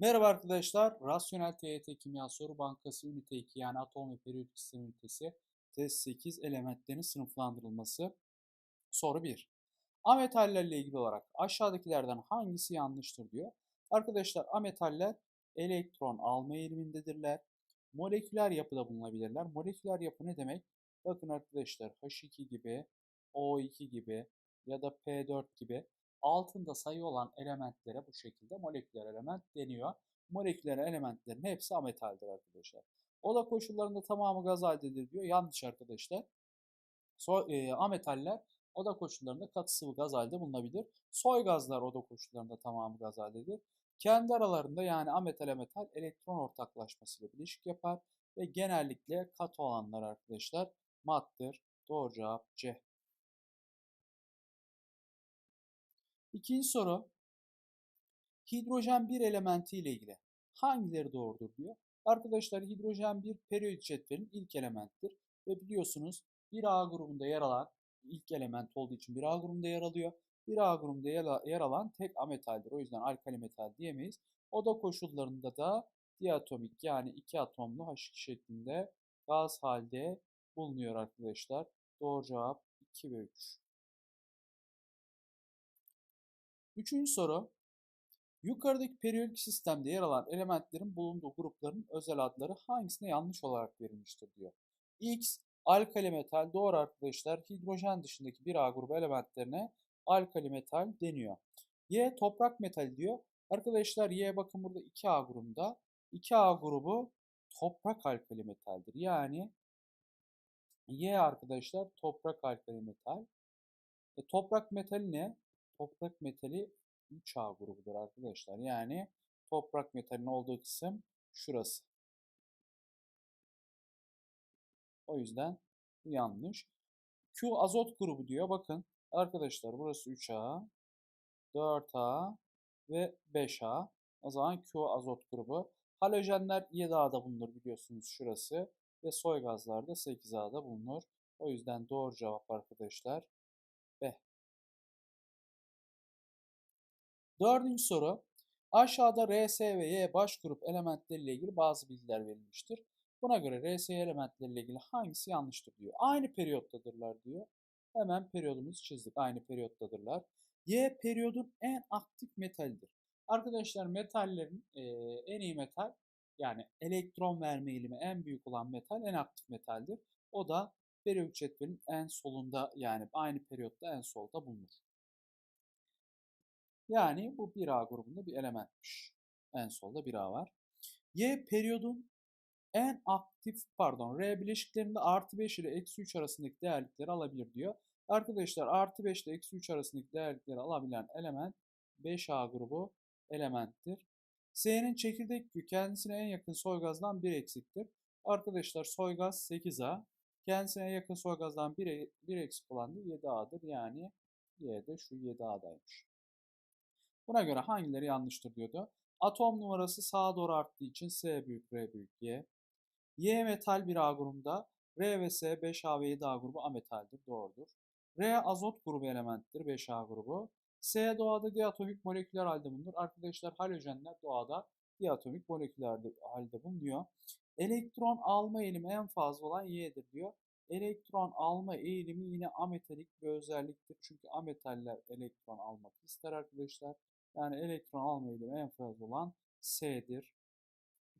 Merhaba arkadaşlar. Rasyonel TYT Kimya Soru Bankası Ünite 2 yani atom ve periyodik sistem ünitesi test 8 elementlerin sınıflandırılması. Soru 1. Ametallerle ilgili olarak aşağıdakilerden hangisi yanlıştır diyor. Arkadaşlar ametaller elektron alma eğilimindedirler. Moleküler yapıda bulunabilirler. Moleküler yapı ne demek? Bakın arkadaşlar H2 gibi, O2 gibi ya da P4 gibi altında sayı olan elementlere bu şekilde moleküler element deniyor. Moleküler elementlerin hepsi ametaldir arkadaşlar. Oda koşullarında tamamı gaz haldedir diyor. Yanlış arkadaşlar. So, e, ametaller oda koşullarında katı sıvı gaz halde bulunabilir. Soy gazlar oda koşullarında tamamı gaz haldedir. Kendi aralarında yani ametal metal elektron ortaklaşmasıyla bileşik yapar ve genellikle katı olanlar arkadaşlar mattır. Doğru cevap C. İkinci soru. Hidrojen bir elementi ile ilgili hangileri doğrudur diyor. Arkadaşlar hidrojen bir periyodik cetvelin ilk elementtir ve biliyorsunuz bir A grubunda yer alan ilk element olduğu için bir A grubunda yer alıyor. Bir A grubunda yer alan tek ametaldir. O yüzden alkali metal diyemeyiz. Oda koşullarında da diatomik yani iki atomlu H2 şeklinde gaz halde bulunuyor arkadaşlar. Doğru cevap 2 ve 3. Üçüncü soru. Yukarıdaki periyodik sistemde yer alan elementlerin bulunduğu grupların özel adları hangisine yanlış olarak verilmiştir diyor. X alkali metal doğru arkadaşlar hidrojen dışındaki bir A grubu elementlerine alkali metal deniyor. Y toprak metal diyor. Arkadaşlar Y bakın burada 2A grubunda. 2A grubu toprak alkali metaldir. Yani Y arkadaşlar toprak alkali metal. E, toprak metali ne? Toprak metali 3A grubudur arkadaşlar. Yani toprak metalin olduğu kısım şurası. O yüzden yanlış. Q azot grubu diyor. Bakın arkadaşlar burası 3A, 4A ve 5A. O zaman Q azot grubu. Halojenler 7A'da bulunur biliyorsunuz şurası. Ve soy gazlar da 8A'da bulunur. O yüzden doğru cevap arkadaşlar B. Dördüncü soru. Aşağıda RS ve Y baş grup elementleriyle ilgili bazı bilgiler verilmiştir. Buna göre RS elementleriyle ilgili hangisi yanlıştır diyor. Aynı periyottadırlar diyor. Hemen periyodumuzu çizdik. Aynı periyottadırlar. Y periyodun en aktif metalidir. Arkadaşlar metallerin e, en iyi metal yani elektron verme eğilimi en büyük olan metal en aktif metaldir. O da periyot cetvelin en solunda yani aynı periyotta en solda bulunur. Yani bu 1A grubunda bir elementmiş. En solda 1A var. Y periyodun en aktif pardon R bileşiklerinde artı 5 ile eksi 3 arasındaki değerlikleri alabilir diyor. Arkadaşlar artı 5 ile eksi 3 arasındaki değerlikleri alabilen element 5A grubu elementtir. S'nin çekirdek yükü kendisine en yakın soy gazdan 1 eksiktir. Arkadaşlar soy gaz 8A. Kendisine en yakın soy gazdan 1, 1 eksik olan da 7A'dır. Yani Y de şu 7A'daymış. Buna göre hangileri yanlıştır diyordu. Atom numarası sağa doğru arttığı için S büyük R büyük Y. Y metal bir A grubunda. R ve S 5A ve 7A grubu ametaldir. Doğrudur. R azot grubu elementtir 5A grubu. S doğada diatomik moleküler halde bulunur. Arkadaşlar halojenler doğada diatomik moleküler halde bulunuyor. Elektron alma eğilimi en fazla olan Y'dir diyor. Elektron alma eğilimi yine ametalik bir özelliktir. Çünkü ametaller elektron almak ister arkadaşlar. Yani elektron alma eğilimi en fazla olan S'dir.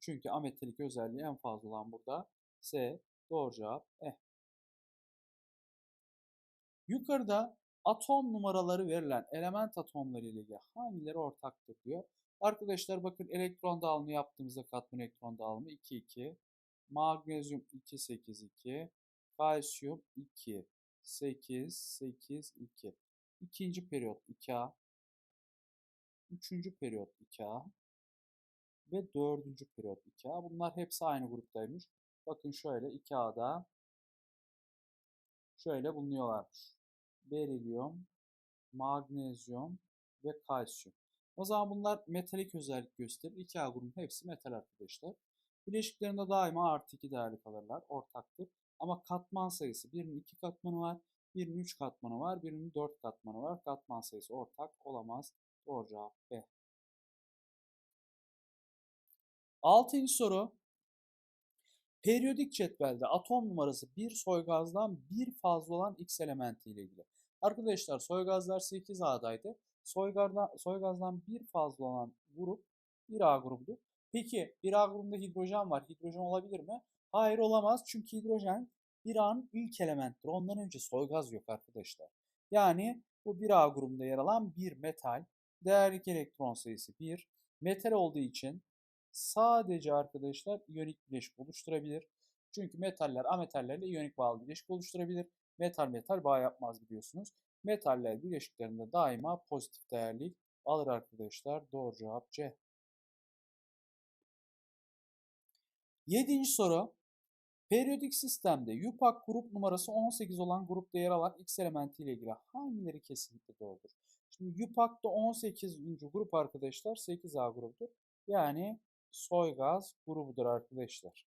Çünkü ametalik özelliği en fazla olan burada S. Doğru cevap E. Yukarıda atom numaraları verilen element atomları ile ilgili hangileri ortaktır diyor. Arkadaşlar bakın elektron dağılımı yaptığımızda katman elektron dağılımı 2 2, magnezyum 2 8 2, kalsiyum 2 8 8 2. İkinci periyot 2A, üçüncü periyot 2A ve dördüncü periyot 2A. Bunlar hepsi aynı gruptaymış. Bakın şöyle 2A'da şöyle bulunuyorlarmış. Berilyum, magnezyum ve kalsiyum. O zaman bunlar metalik özellik gösterir. 2A grubunun hepsi metal arkadaşlar. Bileşiklerinde daima artı 2 değerli kalırlar. Ortaktır. Ama katman sayısı birinin 2 katmanı var. Birinin 3 katmanı var. Birinin 4 katmanı var. Katman sayısı ortak olamaz. Doğru B. Altıncı soru. Periyodik cetvelde atom numarası bir soygazdan bir fazla olan X elementi ile ilgili. Arkadaşlar soygazlar 8A'daydı. Soygazdan, soygazdan bir fazla olan grup 1A grubudur. Peki 1A grubunda hidrojen var. Hidrojen olabilir mi? Hayır olamaz. Çünkü hidrojen 1A'nın ilk elementtir. Ondan önce soygaz yok arkadaşlar. Yani bu 1A grubunda yer alan bir metal. Değerlik elektron sayısı 1. Metal olduğu için sadece arkadaşlar iyonik bileşik oluşturabilir. Çünkü metaller ametallerle iyonik bağlı bileşik oluşturabilir. Metal metal bağ yapmaz biliyorsunuz. Metaller bileşiklerinde daima pozitif değerlik alır arkadaşlar. Doğru cevap C. Yedinci soru. Periyodik sistemde yupak grup numarası 18 olan grupta yer alan X elementi ile ilgili hangileri kesinlikle doğrudur? Şimdi yupakta 18. grup arkadaşlar 8A grubudur. Yani soygaz grubudur arkadaşlar.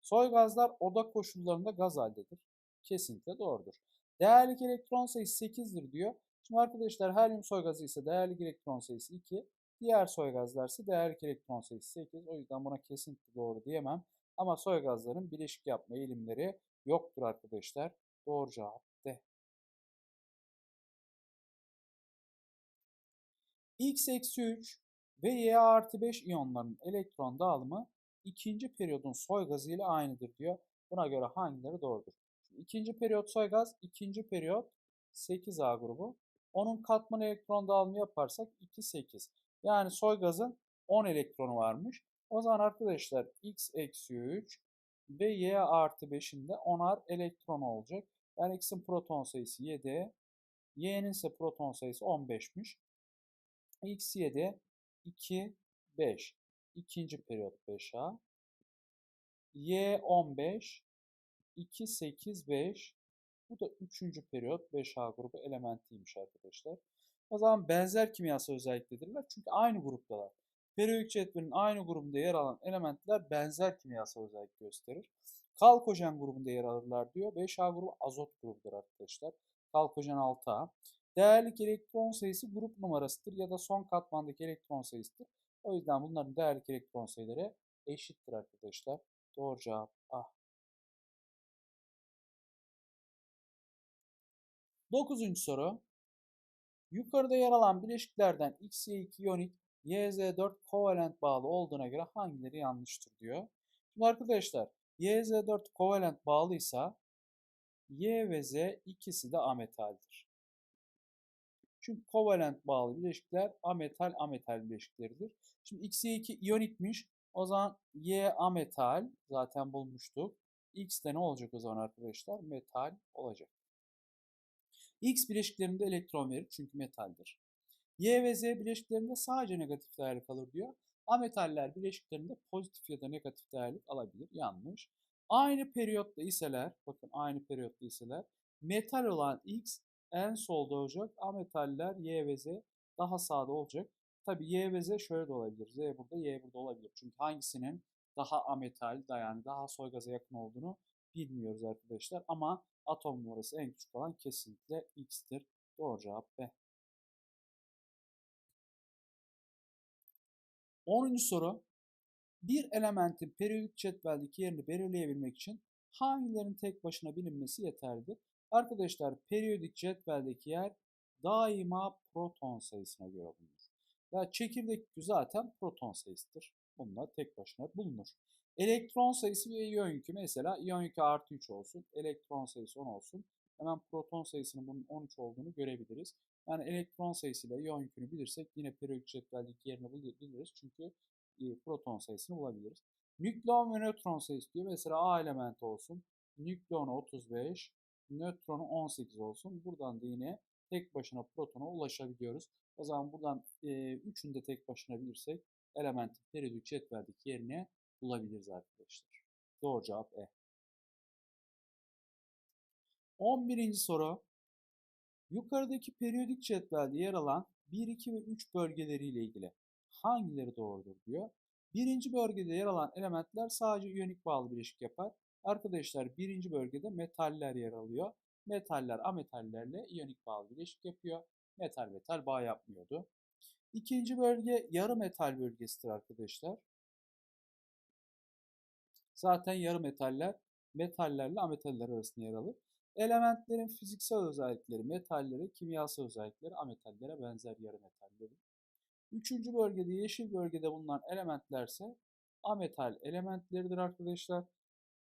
Soygazlar oda koşullarında gaz haldedir. Kesinlikle doğrudur. Değerlik elektron sayısı 8'dir diyor. Şimdi arkadaşlar helyum soygazı ise değerlik elektron sayısı 2. Diğer soygazlar ise değerlik elektron sayısı 8. O yüzden buna kesinlikle doğru diyemem. Ama soygazların bileşik yapma eğilimleri yoktur arkadaşlar. Doğru cevap D. X eksi 3 ve Y artı 5 iyonlarının elektron dağılımı ikinci periyodun soy gazı ile aynıdır diyor. Buna göre hangileri doğrudur? Şimdi ikinci periyot soy gaz, ikinci periyot 8A grubu. Onun katman elektron dağılımı yaparsak 2, 8. Yani soy gazın 10 elektronu varmış. O zaman arkadaşlar x eksi 3 ve y artı 5'in de 10'ar elektron olacak. Yani x'in proton sayısı 7, y'nin ise proton sayısı 15'miş. x 7, 2, 5. İkinci periyot 5A. Y 15, 2, 8, 5. Bu da üçüncü periyot 5A grubu elementiymiş arkadaşlar. O zaman benzer kimyasal özelliktedirler. Çünkü aynı gruptalar. Periyodik cetvelin aynı grubunda yer alan elementler benzer kimyasal özellik gösterir. Kalkojen grubunda yer alırlar diyor. 5A grubu azot grubudur arkadaşlar. Kalkojen 6A. Değerlik elektron sayısı grup numarasıdır ya da son katmandaki elektron sayısıdır. O yüzden bunların değerlik elektron sayıları eşittir arkadaşlar. Doğru cevap A. Dokuzuncu soru. Yukarıda yer alan bileşiklerden XY2 iyonik YZ4 kovalent bağlı olduğuna göre hangileri yanlıştır diyor. Şimdi arkadaşlar YZ4 kovalent bağlıysa Y ve Z ikisi de ametaldir. Çünkü kovalent bağlı bileşikler ametal ametal bileşikleridir. Şimdi XY2 iyonikmiş. O zaman Y ametal zaten bulmuştuk. X de ne olacak o zaman arkadaşlar? Metal olacak. X bileşiklerinde elektron verir çünkü metaldir. Y ve Z bileşiklerinde sadece negatif değerlik alır diyor. Ametaller bileşiklerinde pozitif ya da negatif değerlik alabilir. Yanlış. Aynı periyotta iseler, bakın aynı periyotta iseler, metal olan X en solda olacak. Ametaller Y ve Z daha sağda olacak. Tabi Y ve Z şöyle de olabilir. Z burada, Y burada olabilir. Çünkü hangisinin daha ametal, yani daha soygaza yakın olduğunu bilmiyoruz arkadaşlar. Ama atom numarası en küçük olan kesinlikle X'tir. Doğru cevap B. 10. soru. Bir elementin periyodik cetveldeki yerini belirleyebilmek için hangilerinin tek başına bilinmesi yeterlidir? Arkadaşlar periyodik cetveldeki yer daima proton sayısına göre bulunur. Ya çekirdek yükü zaten proton sayısıdır. Bunlar tek başına bulunur. Elektron sayısı ve iyon yükü mesela iyon yükü artı 3 olsun. Elektron sayısı 10 olsun. Hemen proton sayısının bunun 13 olduğunu görebiliriz. Yani elektron sayısıyla iyon yükünü bilirsek yine periyodik cetveldeki yerini bulabiliriz. Çünkü e, proton sayısını bulabiliriz. Nükleon ve nötron sayısı diyor. Mesela A elementi olsun. Nükleonu 35, nötronu 18 olsun. Buradan da yine tek başına protona ulaşabiliyoruz. O zaman buradan e, üçünü de tek başına bilirsek elementin periyodik cetveldeki yerini bulabiliriz arkadaşlar. Doğru cevap E. 11. soru. Yukarıdaki periyodik cetvelde yer alan 1, 2 ve 3 bölgeleriyle ilgili hangileri doğrudur diyor. Birinci bölgede yer alan elementler sadece iyonik bağlı bileşik yapar. Arkadaşlar birinci bölgede metaller yer alıyor. Metaller ametallerle iyonik bağlı bileşik yapıyor. Metal metal bağ yapmıyordu. İkinci bölge yarı metal bölgesidir arkadaşlar. Zaten yarı metaller metallerle ametaller arasında yer alır. Elementlerin fiziksel özellikleri metallere, kimyasal özellikleri ametallere benzer yarı metalleri. Üçüncü bölgede yeşil bölgede bulunan elementlerse ametal elementleridir arkadaşlar.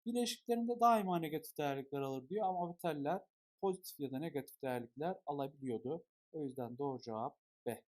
Bileşiklerinde daima negatif değerlikler alır diyor ama metaller pozitif ya da negatif değerlikler alabiliyordu. O yüzden doğru cevap B.